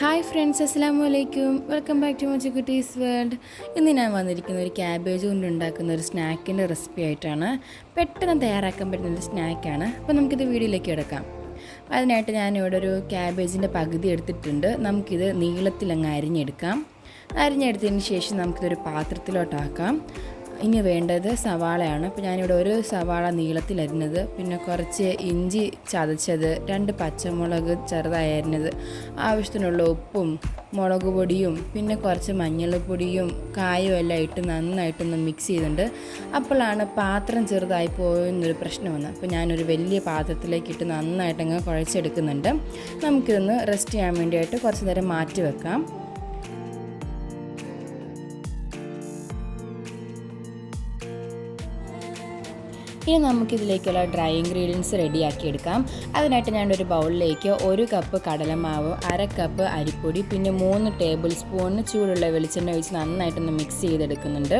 Hi friends അസ്സാം വലൈക്കും welcome back to മോജി കുട്ടീസ് വേൾഡ്. ഇന്ന് ഞാൻ വന്നിരിക്കുന്ന ഒരു ക്യാബേജ് കൊണ്ട് ഉണ്ടാക്കുന്ന ഒരു സ്നാക്കിന്റെ റെസിപ്പി ആയിട്ടാണ് പെട്ടെന്ന് തയ്യാറാക്കാൻ പറ്റുന്ന ഒരു സ്നാക്കാണ്. അപ്പോൾ നമുക്കിത് വീഡിയോയിലേക്ക് എടുക്കാം അതിനായിട്ട് ഞാനിവിടെ ഒരു ക്യാബേജിന്റെ പകുതി എടുത്തിട്ടുണ്ട്. നമുക്കിത് നീളത്തിലങ്ങ് അരിഞ്ഞെടുക്കാം. അരിഞ്ഞെടുത്തതിന് ശേഷം നമുക്കിതൊരു പാത്രത്തിലോട്ടാക്കാം. ഇനി വേണ്ടത് സവാളയാണ്. അപ്പോൾ ഞാനിവിടെ ഒരു സവാള നീളത്തിൽ അരിഞ്ഞത്. പിന്നെ കുറച്ച് ഇഞ്ചി ചതച്ചത് രണ്ട് പച്ചമുളക് ചെറുതായി അരിഞ്ഞത്. ആവശ്യത്തിനുള്ള ഉപ്പും മുളക് പൊടിയും പിന്നെ കുറച്ച് മഞ്ഞൾപ്പൊടിയും കായും എല്ലാം ഇട്ട് നന്നായിട്ടൊന്ന് മിക്സ് ചെയ്തിട്ടുണ്ട്. അപ്പോഴാണ് പാത്രം ചെറുതായി പോയെന്നൊരു പ്രശ്നം വന്നത്. അപ്പോൾ ഞാനൊരു വലിയ പാത്രത്തിലേക്ക് ഇട്ട് നന്നായിട്ടങ്ങ് കുഴച്ചെടുക്കുന്നുണ്ട്. നമുക്കിതൊന്ന് റെസ്റ്റ് ചെയ്യാൻ വേണ്ടിയിട്ട് കുറച്ച് നേരം മാറ്റി വെക്കാം. ഇനി നമുക്കിതിലേക്കുള്ള ഡ്രൈ ഇൻഗ്രീഡിയൻസ് റെഡിയാക്കി എടുക്കാം അതിനായിട്ട് ഞാൻ ഒരു ബൗളിലേക്ക് ഒരു കപ്പ് കടലമാവ് അര കപ്പ് അരിപ്പൊടി പിന്നെ മൂന്ന് ടേബിൾ സ്പൂണിന് ചൂടുള്ള വെളിച്ചെണ്ണ ഒഴിച്ച് നന്നായിട്ടൊന്ന് മിക്സ് ചെയ്തെടുക്കുന്നുണ്ട്.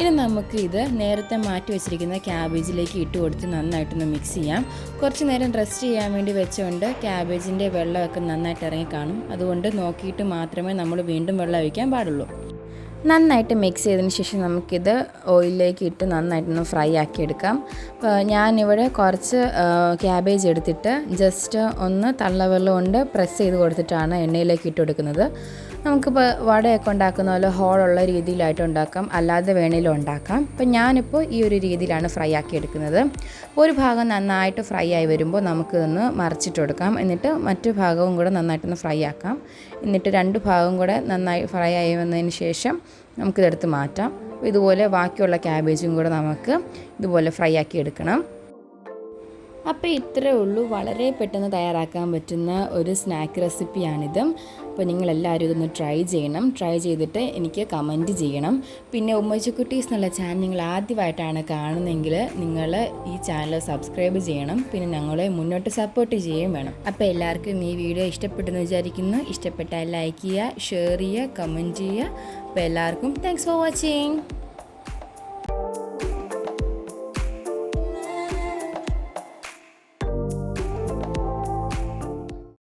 ഇനി നമുക്ക് ഇത് നേരത്തെ മാറ്റി വെച്ചിരിക്കുന്ന ക്യാബേജിലേക്ക് ഇട്ട് കൊടുത്ത് നന്നായിട്ടൊന്ന് മിക്സ് ചെയ്യാം. കുറച്ച് നേരം റെസ്റ്റ് ചെയ്യാൻ വേണ്ടി വെച്ചുകൊണ്ട് ക്യാബേജിന്റെ വെള്ളമൊക്കെ നന്നായിട്ട് ഇറങ്ങി കാണും. അതുകൊണ്ട് നോക്കിയിട്ട് മാത്രമേ നമ്മൾ വീണ്ടും വെള്ളം ഒഴിക്കാൻ പാടുള്ളൂ. നന്നായിട്ട് മിക്സ് ചെയ്തതിന് ശേഷം നമുക്കിത് ഓയിലിലേക്ക് ഇട്ട് നന്നായിട്ടൊന്ന് ഫ്രൈ ആക്കി എടുക്കാം ഞാനിവിടെ കുറച്ച് ക്യാബേജ് എടുത്തിട്ട് ജസ്റ്റ് ഒന്ന് തള്ളവെള്ളം കൊണ്ട് പ്രസ് ചെയ്ത് കൊടുത്തിട്ടാണ് എണ്ണയിലേക്ക് ഇട്ട് കൊടുക്കുന്നത്. നമുക്കിപ്പോൾ വടയൊക്കെ ഉണ്ടാക്കുന്ന പോലെ ഹോളുള്ള രീതിയിലായിട്ട് ഉണ്ടാക്കാം. അല്ലാതെ വേണേലും ഉണ്ടാക്കാം. അപ്പം ഞാനിപ്പോൾ ഈ ഒരു രീതിയിലാണ് ഫ്രൈ ആക്കി എടുക്കുന്നത്. ഒരു ഭാഗം നന്നായിട്ട് ഫ്രൈ ആയി വരുമ്പോൾ നമുക്കിതൊന്ന് മറിച്ചിട്ട് കൊടുക്കാം എന്നിട്ട് മറ്റു ഭാഗവും കൂടെ നന്നായിട്ടൊന്ന് ഫ്രൈ ആക്കാം. എന്നിട്ട് രണ്ട് ഭാഗവും കൂടെ നന്നായി ഫ്രൈ ആയി വന്നതിന് ശേഷം നമുക്കിതെടുത്ത് മാറ്റാം. ഇതുപോലെ ബാക്കിയുള്ള ക്യാബേജും കൂടെ നമുക്ക് ഇതുപോലെ ഫ്രൈ ആക്കി എടുക്കണം. അപ്പോൾ ഇത്രയേ ഉള്ളൂ. വളരെ പെട്ടെന്ന് തയ്യാറാക്കാൻ പറ്റുന്ന ഒരു സ്നാക്ക് റെസിപ്പിയാണിത് അപ്പോൾ നിങ്ങളെല്ലാവരും ഇതൊന്ന് ട്രൈ ചെയ്യണം. ട്രൈ ചെയ്തിട്ട് എനിക്ക് കമന്റ് ചെയ്യണം. പിന്നെ ഉമ്മച്ചുക്കുട്ടീസ് എന്നുള്ള ചാനൽ നിങ്ങൾ ആദ്യമായിട്ടാണ് കാണുന്നതെങ്കിൽ നിങ്ങൾ ഈ ചാനൽ സബ്സ്ക്രൈബ് ചെയ്യണം. പിന്നെ ഞങ്ങളെ മുന്നോട്ട് സപ്പോർട്ട് ചെയ്യുകയും വേണം. അപ്പോൾ എല്ലാവർക്കും ഈ വീഡിയോ ഇഷ്ടപ്പെട്ടെന്ന് വിചാരിക്കുന്നു. ഇഷ്ടപ്പെട്ടാൽ ലൈക്ക് ചെയ്യുക ഷെയർ ചെയ്യുക കമന്റ് ചെയ്യുക. അപ്പോൾ എല്ലാവർക്കും താങ്ക്സ് ഫോർ വാച്ചിങ്